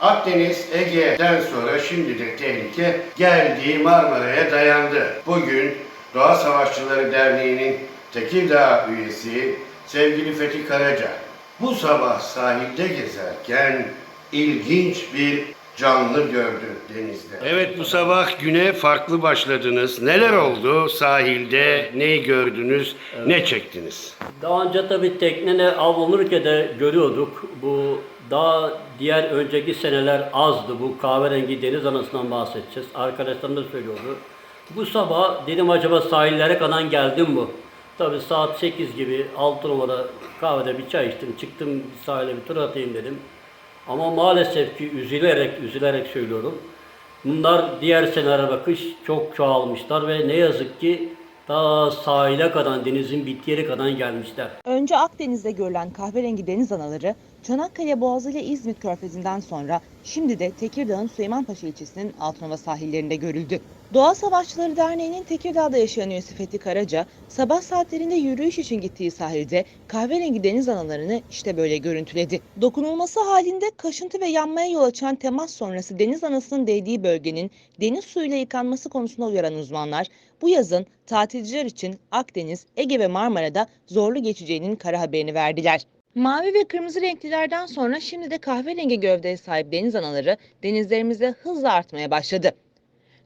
Akdeniz, Ege'den sonra şimdi de tehlike geldiği Marmara'ya dayandı. Bugün Doğa Savaşçıları Derneği'nin Tekirdağ üyesi sevgili Fethi Karaca bu sabah sahilde gezerken ilginç bir canlı gördü denizde. Evet bu sabah güne farklı başladınız. Neler oldu sahilde? Neyi gördünüz? Ne çektiniz? Daha önce tabii tekneyle avlanırken de görüyorduk. Bu daha diğer önceki seneler azdı. Bu kahverengi deniz anasından bahsedeceğiz. Arkadaşlarım da söylüyordu. Bu sabah dedim acaba sahillere kadar geldim bu. Tabii saat 8 gibi 6 numara kahvede bir çay içtim. Çıktım sahile bir tur atayım dedim. Ama maalesef ki üzülerek, üzülerek söylüyorum. Bunlar diğer senelere bakış çok çoğalmışlar ve ne yazık ki ta sahile kadar, denizin bittiği yere kadar gelmişler. Önce Akdeniz'de görülen kahverengi deniz anaları Çanakkale Boğazı ile İzmit Körfezi'nden sonra şimdi de Tekirdağ'ın Süleymanpaşa ilçesinin Altınova sahillerinde görüldü. Doğa Savaşçıları Derneği'nin Tekirdağ'da yaşayan üyesi Fethi Karaca, sabah saatlerinde yürüyüş için gittiği sahilde kahverengi deniz analarını işte böyle görüntüledi. Dokunulması halinde kaşıntı ve yanmaya yol açan temas sonrası deniz anasının değdiği bölgenin deniz suyuyla yıkanması konusunda uyaran uzmanlar, bu yazın tatilciler için Akdeniz, Ege ve Marmara'da zorlu geçeceğinin kara haberini verdiler. Mavi ve kırmızı renklilerden sonra şimdi de kahverengi gövdeye sahip deniz anaları denizlerimizde hızla artmaya başladı.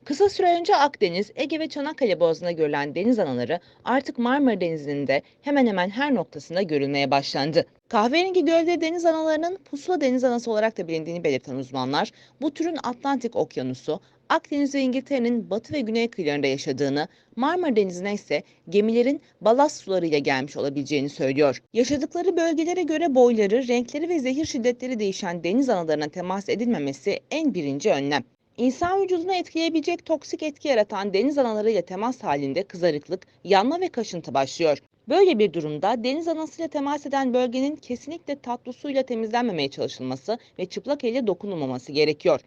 Kısa süre önce Akdeniz, Ege ve Çanakkale Boğazı'nda görülen deniz anaları artık Marmara Denizi'nin de hemen hemen her noktasında görülmeye başlandı. Kahverengi gövde deniz analarının pusula deniz anası olarak da bilindiğini belirten uzmanlar, bu türün Atlantik Okyanusu, Akdeniz ve İngiltere'nin batı ve güney kıyılarında yaşadığını, Marmara Denizi'ne ise gemilerin balast sularıyla gelmiş olabileceğini söylüyor. Yaşadıkları bölgelere göre boyları, renkleri ve zehir şiddetleri değişen deniz analarına temas edilmemesi en birinci önlem. İnsan vücudunu etkileyebilecek toksik etki yaratan deniz analarıyla temas halinde kızarıklık, yanma ve kaşıntı başlıyor. Böyle bir durumda deniz anasıyla temas eden bölgenin kesinlikle tatlı suyla temizlenmemeye çalışılması ve çıplak elle dokunulmaması gerekiyor.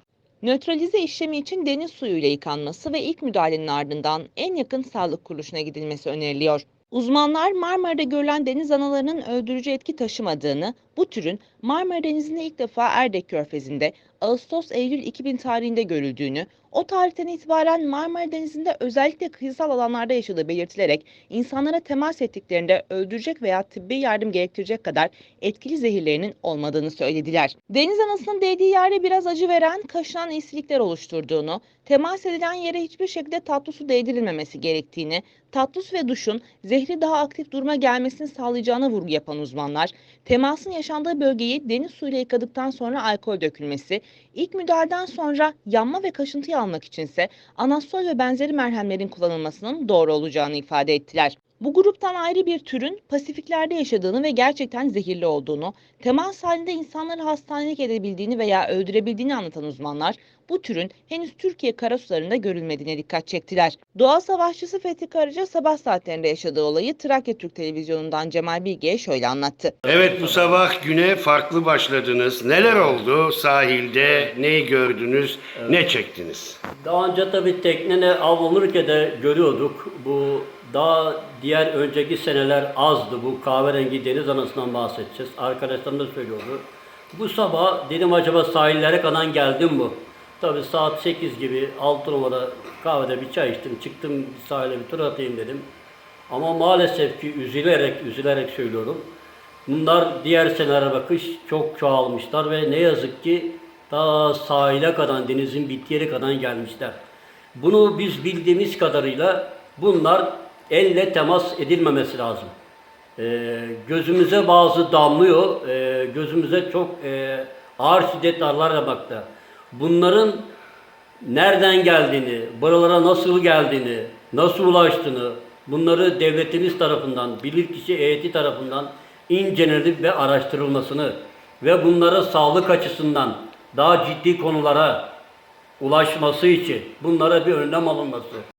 Nötralize işlemi için deniz suyuyla yıkanması ve ilk müdahalenin ardından en yakın sağlık kuruluşuna gidilmesi öneriliyor. Uzmanlar Marmara'da görülen deniz analarının öldürücü etki taşımadığını, bu türün Marmara Denizi'nde ilk defa Erdek Körfezi'nde Ağustos-Eylül 2000 tarihinde görüldüğünü, o tarihten itibaren Marmara Denizi'nde özellikle kıyısal alanlarda yaşadığı belirtilerek insanlara temas ettiklerinde öldürecek veya tıbbi yardım gerektirecek kadar etkili zehirlerinin olmadığını söylediler. Deniz anasının değdiği yerde biraz acı veren, kaşınan isilikler oluşturduğunu, temas edilen yere hiçbir şekilde tatlı su değdirilmemesi gerektiğini, tatlı su ve duşun zehri daha aktif duruma gelmesini sağlayacağına vurgu yapan uzmanlar, temasın yaşandığı bölgeyi deniz suyuyla yıkadıktan sonra alkol dökülmesi, ilk müdahaleden sonra yanma ve kaşıntıyı almak içinse anasol ve benzeri merhemlerin kullanılmasının doğru olacağını ifade ettiler. Bu gruptan ayrı bir türün Pasifiklerde yaşadığını ve gerçekten zehirli olduğunu, temas halinde insanları hastanelik edebildiğini veya öldürebildiğini anlatan uzmanlar, bu türün henüz Türkiye karasularında görülmediğine dikkat çektiler. Doğa savaşçısı Fethi Karaca sabah saatlerinde yaşadığı olayı Trakya Türk Televizyonu'ndan Cemal Bilge'ye şöyle anlattı. Evet bu sabah güne farklı başladınız. Neler oldu sahilde? Neyi gördünüz? Ne çektiniz? Daha önce tabii tekneyle avlanırken de görüyorduk. Bu daha diğer önceki seneler azdı. Bu kahverengi deniz anasından bahsedeceğiz. Arkadaşlarım da söylüyordu. Bu sabah dedim acaba sahillere kadar geldim bu. Tabii saat 8 gibi 6 numara kahvede bir çay içtim. Çıktım sahile bir tur atayım dedim. Ama maalesef ki üzülerek, üzülerek söylüyorum. Bunlar diğer senelere bakış çok çoğalmışlar ve ne yazık ki ta sahile kadar, denizin bittiği yere kadar gelmişler. Bunu biz bildiğimiz kadarıyla bunlar elle temas edilmemesi lazım. Ee, gözümüze bazı damlıyor, ee, gözümüze çok ee, ağır şiddet darlar bakta. Bunların nereden geldiğini, buralara nasıl geldiğini, nasıl ulaştığını, bunları devletimiz tarafından, bilirkişi heyeti tarafından incelenip ve araştırılmasını ve bunlara sağlık açısından daha ciddi konulara ulaşması için bunlara bir önlem alınması.